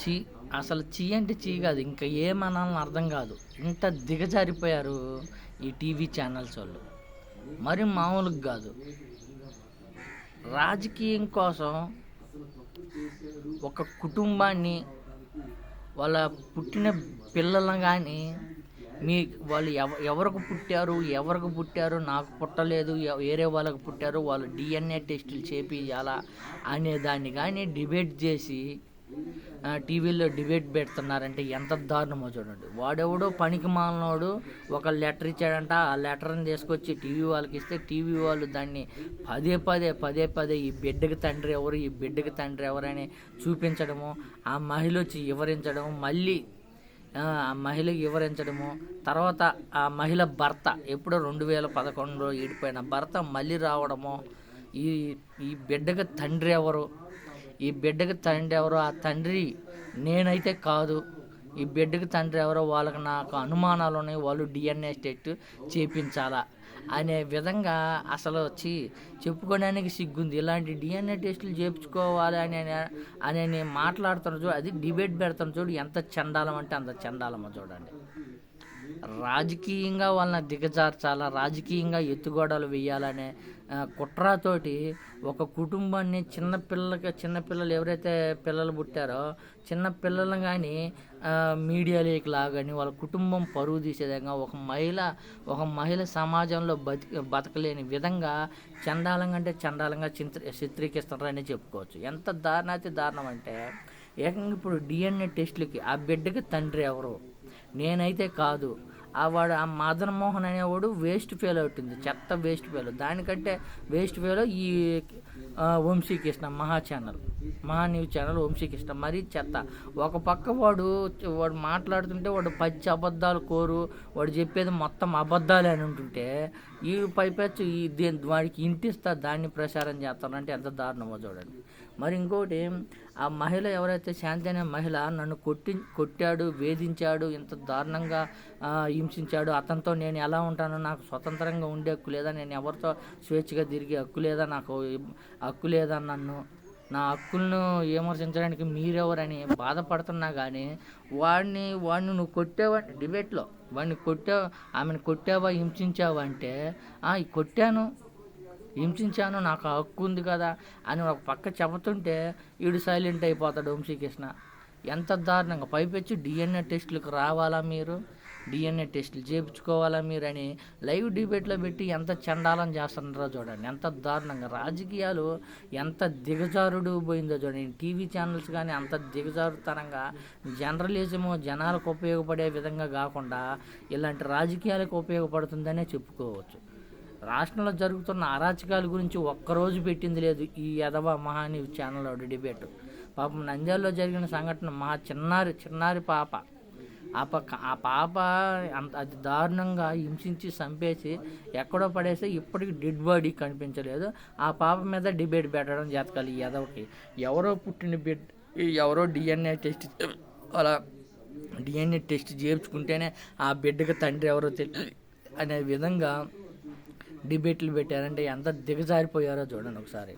చీ అసలు చీ అంటే చీ కాదు ఇంకా ఏమనాలని అర్థం కాదు. ఇంత దిగజారిపోయారు ఈ టీవీ ఛానల్స్ వాళ్ళు. మరి మామూలుగా కాదు. రాజకీయం కోసం ఒక కుటుంబాన్ని వాళ్ళ పుట్టిన పిల్లలను కానీ మీ వాళ్ళు ఎవ ఎవరికి పుట్టారు ఎవరికి పుట్టారు నాకు పుట్టలేదు వేరే వాళ్ళకి పుట్టారు వాళ్ళు డిఎన్ఏ టెస్టులు చేపించాలా అనే దాన్ని కానీ డిబేట్ చేసి టీవీలో డిబేట్ పెడుతున్నారంటే ఎంత దారుణమో చూడండి. వాడెవడో పనికి మాలినోడు ఒక లెటర్ ఇచ్చాడంట. ఆ లెటర్ని తీసుకొచ్చి టీవీ వాళ్ళకి ఇస్తే టీవీ వాళ్ళు దాన్ని పదే పదే పదే పదే ఈ బిడ్డకి తండ్రి ఎవరు ఈ బిడ్డకి తండ్రి ఎవరని చూపించడము ఆ మహిళ వచ్చి వివరించడము మళ్ళీ ఆ ఆ మహిళకి వివరించడము. తర్వాత ఆ మహిళ భర్త ఎప్పుడో రెండు వేల పదకొండులో ఈడిపోయిన భర్త మళ్ళీ రావడము. ఈ ఈ బిడ్డకి తండ్రి ఎవరు? ఈ బిడ్డకి తండ్రి ఎవరో ఆ తండ్రి నేనైతే కాదు. ఈ బిడ్డకి తండ్రి ఎవరో వాళ్ళకి నాకు అనుమానాలు ఉన్నాయి. వాళ్ళు డిఎన్ఏ టెస్ట్ చేపించాలా అనే విధంగా అసలు వచ్చి చెప్పుకోవడానికి సిగ్గుంది. ఇలాంటి డిఎన్ఏ టెస్టులు చేయించుకోవాలి అని అని నేను మాట్లాడుతున్న చూడు అది డిబేట్ పెడుతున్న చూడు ఎంత చండాలం అంటే అంత చండాలమో చూడండి. రాజకీయంగా వాళ్ళని దిగజార్చాలా రాజకీయంగా ఎత్తుగోడలు వేయాలనే కుట్రతోటి ఒక కుటుంబాన్ని చిన్నపిల్లలకి చిన్నపిల్లలు ఎవరైతే పిల్లలు పుట్టారో చిన్న పిల్లలు కానీ మీడియాలోకి లాగని వాళ్ళ కుటుంబం పరువు విధంగా ఒక మహిళ ఒక మహిళ సమాజంలో బతికి బతకలేని విధంగా చండాలంగా అంటే చండాలంగా చింత్ర చిత్రీకరిస్తున్నారని చెప్పుకోవచ్చు. ఎంత దారుణాతి దారుణం అంటే ఏకంగా ఇప్పుడు డిఎన్ఏ టెస్టులకి ఆ బిడ్డకి తండ్రి ఎవరు? నేనైతే కాదు. ఆ వాడు ఆ మదన్ మోహన్ అనేవాడు వేస్ట్ ఫెయిల్ అవుతుంది. చెత్త వేస్ట్ ఫెయిల్ దానికంటే వేస్ట్ ఫెయిల్ ఈ వంశీకృష్ణ మహా ఛానల్ మా న్యూస్ ఛానల్ వంశీకృష్ణ మరీ చెత్త. ఒక పక్క వాడు వాడు మాట్లాడుతుంటే వాడు పచ్చి అబద్ధాలు కోరు వాడు చెప్పేది మొత్తం అబద్ధాలే అని ఉంటుంటే ఈ పైపెచ్చు ఈ దీని వాడికి ఇంటిస్తా దాన్ని ప్రచారం చేస్తారంటే ఎంత దారుణమో చూడండి. మరి ఇంకోటి ఆ మహిళ ఎవరైతే శాంతి అనే మహిళ నన్ను కొట్టి కొట్టాడు వేధించాడు ఇంత దారుణంగా హింసించాడు అతనితో నేను ఎలా ఉంటాను నాకు స్వతంత్రంగా ఉండే హక్కు లేదా నేను ఎవరితో స్వేచ్ఛగా తిరిగే హక్కు లేదా నాకు హక్కు లేదా నన్ను నా హక్కులను విమర్శించడానికి మీరెవరని బాధపడుతున్నా కానీ వాడిని వాడిని నువ్వు కొట్టావా డిబేట్లో? వాడిని కొట్టావు ఆమెను కొట్టావా హింసించావా అంటే "ఆ, కొట్టాను. హింసించాను నాకు ఆ హక్కు ఉంది కదా అని ఒక పక్క చెబుతుంటే వీడు సైలెంట్ అయిపోతాడు వంశీకృష్ణ ఎంత దారుణంగా. పైపెచ్చి డిఎన్ఏ టెస్టులకు రావాలా మీరు? డిఎన్ఏ టెస్టులు చేయించుకోవాలా మీరు అని లైవ్ డిబేట్లో పెట్టి ఎంత చండాలం చేస్తున్నారో చూడండి. ఎంత దారుణంగా. రాజకీయాలు ఎంత దిగజారుడు పోయిందో చూడండి. టీవీ ఛానల్స్ కానీ అంత దిగజారుతనంగా జర్నలిజము జనాలకు ఉపయోగపడే విధంగా కాకుండా ఇలాంటి రాజకీయాలకు ఉపయోగపడుతుందనే చెప్పుకోవచ్చు. రాష్ట్రంలో జరుగుతున్న అరాచకాల గురించి ఒక్కరోజు పెట్టింది లేదు ఈ యదవ మహాని ఛానల్ డిబేట్. పాపం నంద్యాలలో జరిగిన సంఘటన మా చిన్నారి చిన్నారి పాప. ఆ పక్క ఆ పాప అంత అది దారుణంగా హింసించి చంపేసి ఎక్కడో పడేస్తే ఇప్పటికి డెడ్ బాడీ కనిపించలేదు. ఆ పాప మీద డిబేట్ పెట్టడం చేతకాలి ఈ యదవకి. ఎవరో పుట్టిన బిడ్ ఎవరో డిఎన్ఏ టెస్ట్ అలా డిఎన్ఏ టెస్ట్ చేయించుకుంటేనే ఆ బిడ్డకి తండ్రి ఎవరో తెలియదు అనే విధంగా డిబేట్లు పెట్టారంటే ఎంత దిగజారిపోయారో చూడండి ఒకసారి.